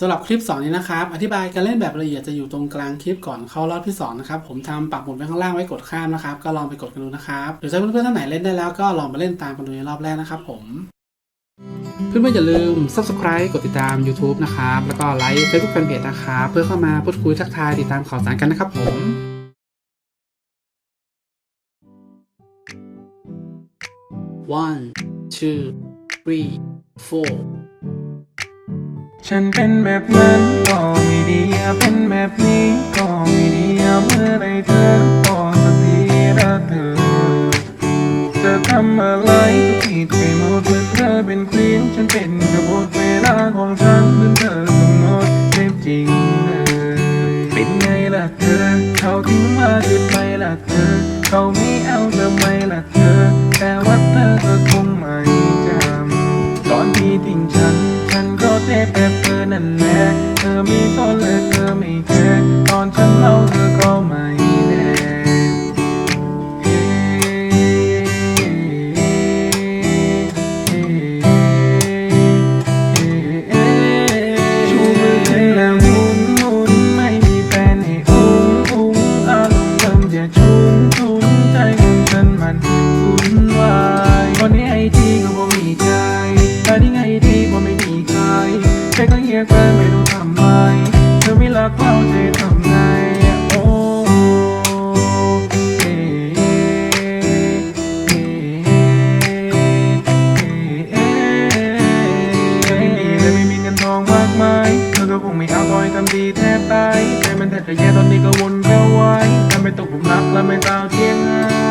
สำหรับคลิปสอนนี้นะครับ อธิบายการเล่นแบบละเอียดจะอยู่ตรงกลางคลิปก่อนเข้ารอบที่สองนะครับ ผมทำปักหมุดไว้ข้างล่างไว้กดข้ามนะครับ ก็ลองไปกดกันดูนะครับหรือถ้าเพื่อนๆท่านไหนเล่นได้แล้วก็ลองมาเล่นตามกันดูในรอบแรกนะครับ ผม เพื่อนๆอย่าลืม subscribe กดติดตาม YouTube นะครับ แล้วก็ไลค์ Facebook Fanpage นะครับ เพื่อเข้ามาพูดคุยทักทายติดตามข่าวสารกันนะครับผม one two three four ฉันเป็นแบบนั้นก็ไม่ดีเป็นแบบนี้ก็ไม่ดีเมื่อไรเธอบอสักทีรักเธอจะทำอะไรก็ผิดไปหมดเมื่อเธอเป็นควีนฉันเป็นกบฏเวลาของฉันเหมือนเธอกำหนดเต็มจริงเลยเป็นไงล่ะเธอ เขาทิ้งมาจุดไหมล่ะเธอ เขาไม่เอาเธอไหมล่ะเธอ แต่ว่าเธอก็คงไม่ เธอนั่นแหละเธอไม่อนเละเธอไม่แคร์ตอนฉันเล่าเธอก็ ดีแทบตายใจมันแทบจะแย่ตอนนี้ก็วนเข้าไว้ทำไม่ตกหลุมรักและไม่ตาวเทียง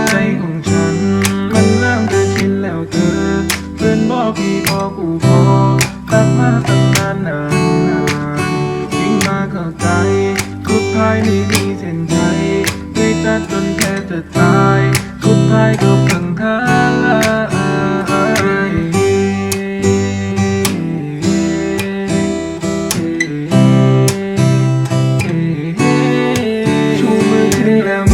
ใจของฉัน มันเริ่มจะชินแล้วเธอเพื่อนบอกพี่พอกูพอรักมาตั้งนานนานยิ่งมาเข้าใจสุดท้ายไม่มีเส้นใจได้จัดจนแทบจะตายสุดท้ายก็พัง มื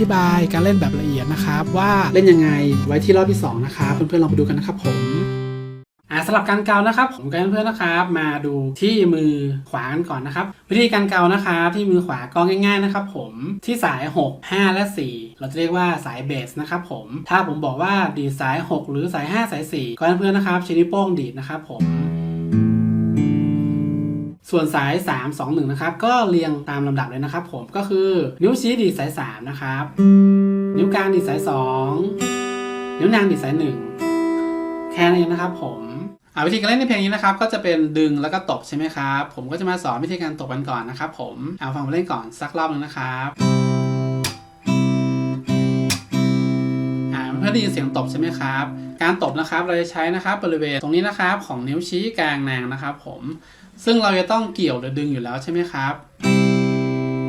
ธิบายการเล่นแบบละเอียดนะครับ ว่าเล่นยังไงไว้ที่รอบที่สองนะครับ เพื่อนๆลองไปดูกันนะครับผมอ่าสำหรับการเกานะครับ ผมกับเพื่อนๆนะครับ มาดูที่มือขวากันก่อนนะครับ วิธีการเกานะครับ ที่มือขวาก็ง่ายๆนะครับ ผมที่สาย 6 5 และ 4 เราจะเรียกว่าสายเบสนะครับ ผมถ้าผมบอกว่าดีดสาย 6 หรือสาย 5 สาย 4ก็เพื่อนๆนะครับใช้นิ้วโป้งดีดนะครับผม ส่วนสาย 3 2 1 นะครับ ก็เรียงตามลำดับเลยนะครับ ผมก็คือนิ้วชี้ดีดสาย 3 นะครับ นิ้วกลางดีดสาย 2 นิ้วนางดีดสาย 1 แค่นี้นะครับผมอ่าวิธีการเล่นในเพลงนี้นะครับก็จะเป็นดึงแล้วก็ตบใช่ไหมครับ ผมก็จะมาสอนวิธีการตบกันก่อนนะครับผมเอาฟังมาเล่นก่อนสักรอบหนึงนะครับ อ่าเพื่อนได้ยินเสียงตบใช่ไหมครับ การตบนะครับเราจะใช้นะครับบริเวณตรงนี้นะครับของนิ้วชี้กลางนางนะครับ ผมซึ่งเราจะต้องเกี่ยวหรือดึงอยู่แล้วใช่ไหมครับ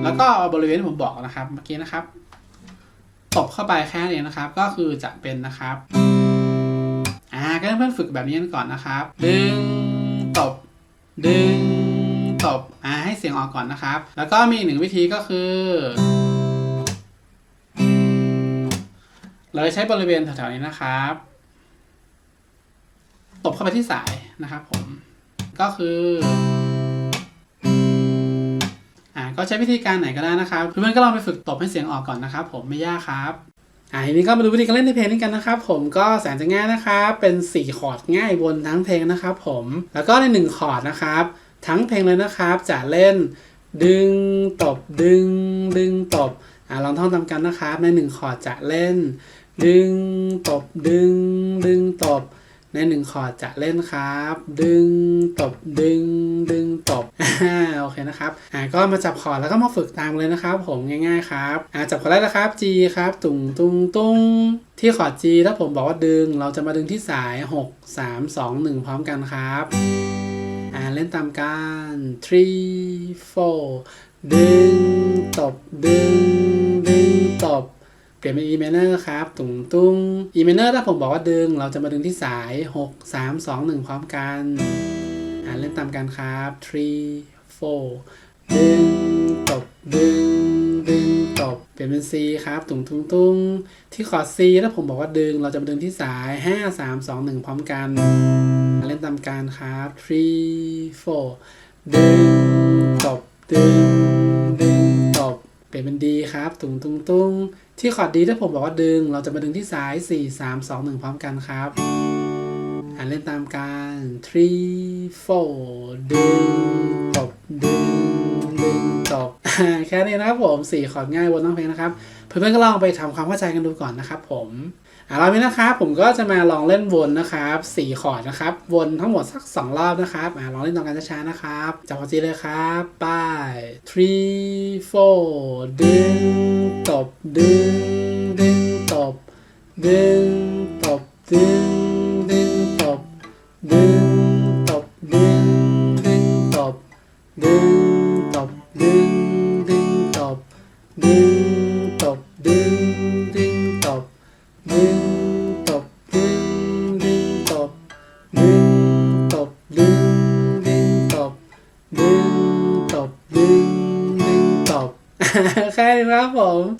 แล้วก็เอาบริเวณที่ผมบอกนะครับเมื่อกี้นะครับตบเข้าไปแค่นี้นะครับ ก็คือจะเป็นนะครับอ่าก็เพื่อนฝึกแบบนี้กันก่อนนะครับ ดึงตบ ดึงตบอ่าให้เสียงออกก่อนนะครับ แล้วก็มีหนึ่งวิธีก็คือ เราจะใช้บริเวณแถวๆนี้นะครับ ตบเข้าไปที่สายนะครับผม ก็คือ อ่า ก็ใช้วิธีการไหนก็ได้นะครับ เพื่อนๆก็ลองไปฝึกตบให้เสียงออกก่อนนะครับ ผมไม่ยากครับอ่าทีนี้ก็มาดูวิธีการเล่นในเพลงนี้กันนะครับ ผมก็แสนจะง่ายนะครับ เป็น 4 คอร์ดง่ายบนทั้งเพลงนะครับ ผม แล้วก็ใน 1 คอร์ดนะครับ ทั้งเพลงเลยนะครับ จะเล่น ดึงตบดึง ดึงตบอ่าลองท่องตามกันนะครับ ใน 1 คอร์ดจะเล่น ดึงตบดึง ดึงตบ ในหนึ่งคอร์ดจะเล่นครับ ดึงตบดึง ดึงตบอโอเคนะครับอ่าก็มาจับคอร์ดแล้วก็มาฝึกตามเลยนะครับ ผมง่ายๆครับอ่าจับคอร์ดแล้วครับ G ครับ ตุงตุงตุงที่คอร์ด G ถ้าผมบอกว่าดึง เราจะมาดึงที่สาย 6 3 2 1 พร้อมกันครับอ่าเล่นตามกัน three four ดึงตบดึง เปลี่ยนเป็น Emailer ครับ ตุ้งตุ้ง Emailer ถ้าผมบอกว่าดึง เราจะมาดึงที่สาย 6 3 2 1 พร้อมกันอ่าเล่นตามกันครับ three four ดึง ตบ ดึง ดึง ตบ เปลี่ยนเป็น C ครับ ตุ้งตุ้งตุ้งที่คอร์ด C ถ้าผมบอกว่าดึง เราจะมาดึงที่สาย 5 3 2 1 พร้อมกันเล่นตามกันครับ three four ดึง ตบ ดึงดึง เปลี่ยนเป็นดีครับตุ้งตุ้งตุ้งที่คอร์ดดีถ้าผมบอกว่าดึง เราจะมาดึงที่ซ้าย 4 3 2 1 พร้อมกันครับอ่านเล่นตามกัน three four ดึงตบดึงดึงตบแค่นี้นะครับผม 4 คอร์ดง่ายบนน้องเพลงนะครับ เพื่อนๆก็ลองไปทำความเข้าใจกันดูก่อนนะครับผม เอบนี้นะครับผมก็จะมาลองเล่นวนนะครับ4ขอดนะครับ วนทั้งหมดสัก 2 รอบนะครับอลองเล่นต่งกันช้าๆนะครับจับพอจีเลยครับไป้าย three four ดึงตบดึงดึงตบดึงตบดึง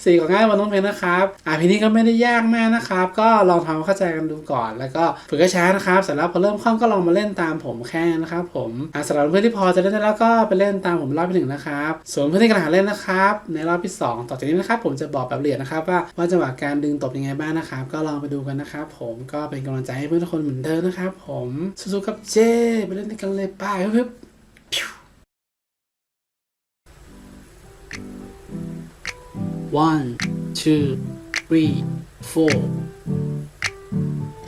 สี่ก็ง่ายกว่าน้องเพนนะครับอ่าพีนี้ก็ไม่ได้ยากมากนะครับ ก็ลองทำความเข้าใจกันดูก่อน แล้วก็ฝึกช้านะครับเสร็จแล้วพอเริ่มคล่องก็ลองมาเล่นตามผมแค่นะครับผมอ่าสำหรับเพื่อนที่พอจะเล่นได้แล้วก็ไปเล่นตามผมรอบที่หนึ่งนะครับส่วนเพื่อนที่กำลังเล่นนะครับ ในรอบที่ 2 ต่อจากนี้นะครับผมจะบอกแบบละเอียดนะครับว่าว่าจังหวะการดึงตบยังไงบ้างนะครับ ก็ลองไปดูกันนะครับผมก็เป็นกำลังใจให้เพื่อนทุกคนเหมือนเดิมนะครับผมสู้ๆกับเจไปเล่นด้วยกันเลยไปเพื่อ one two three four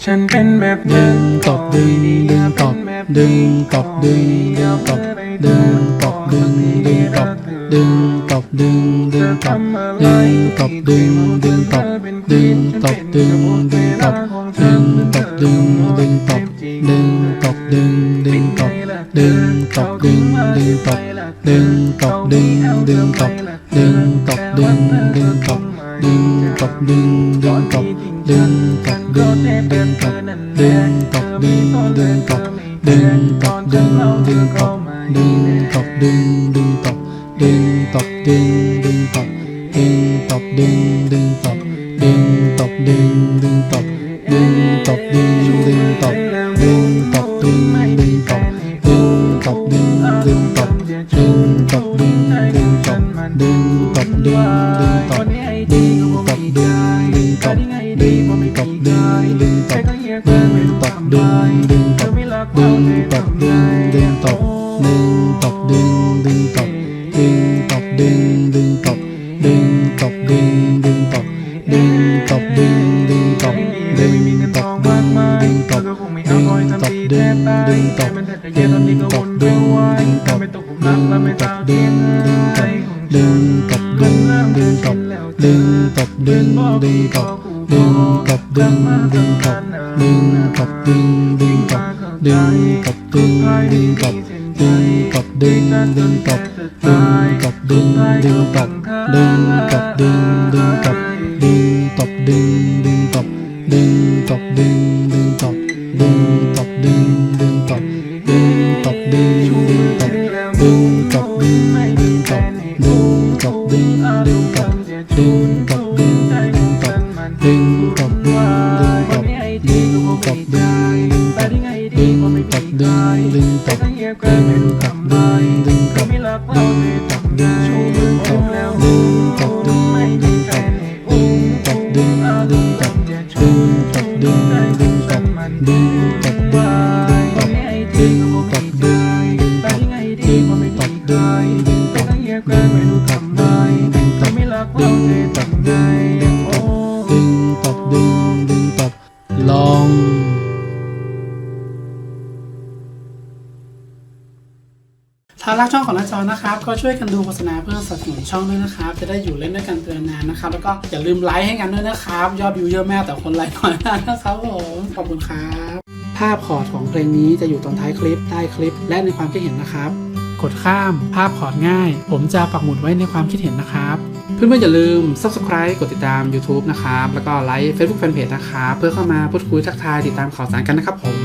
ฉันเป็นแบบดึงตบดึงดึงตบดึงตบดึงดึงตบดึงตบดึงดึงตบดึงตบดึงดึงตบดึงตบดึงดึงตบดึงตบดึงดึงตบดึงตบดึงดึงตบดึงตบดึงดึงตบดึงตบดึงดึงตบ ดึงดึงตบดึงตบดึงดึงตบดึงกลับดึงดึงตบดึงกบดึงดึงตบดึงตบดึงดึงกบดึงตบดึงดึงตบดึงตบดึงดึงตบดึงตบดึงดึงตบดึงตบดึงดึงตบดึงตบดึงดึงตบดึงตบดึงดึงตบดึงตบดึงดึงตบดึงตบดึงดึงตบดึง ดึงกลับดึงกลับดึงดึงกลับดึงกลับดึงดึงกลับดึงกลับดึงดึงกลับดึงตบดึงดึงตบดึงตบดึงดึงตบดึงตบดึงดึงตบดึงตบดึงดึงตบดึงตบดึงดึงตบดึงตบดึงดึงตบดึงตบดึงดึงตบดึงตบดึงดึงตบดึงตบดึง grab you. ถ้ารักช่องของน้าจอนะครับ ก็ช่วยกันดูโฆษณาเพื่อสนับสนุนช่องด้วยนะครับ จะได้อยู่เล่นด้วยกันเป็นนานนะครับ แล้วก็อย่าลืมไลค์ให้กันด้วยนะครับ ยอดวิวเยอะมากแต่คนไลค์น้อยมากนะครับผม ขอบคุณครับ ภาพคอร์ดของเพลงนี้จะอยู่ตรงท้ายคลิปใต้คลิป และในความคิดเห็นนะครับ กดข้ามภาพคอร์ดง่าย ผมจะปักหมุดไว้ในความคิดเห็นนะครับ เพื่อนๆอย่าลืม subscribe กดติดตาม YouTube นะครับ แล้วก็ไลค์ Facebook Fanpage นะครับ เพื่อเข้ามาพูดคุยทักทายติดตามข่าวสารกันนะครับผม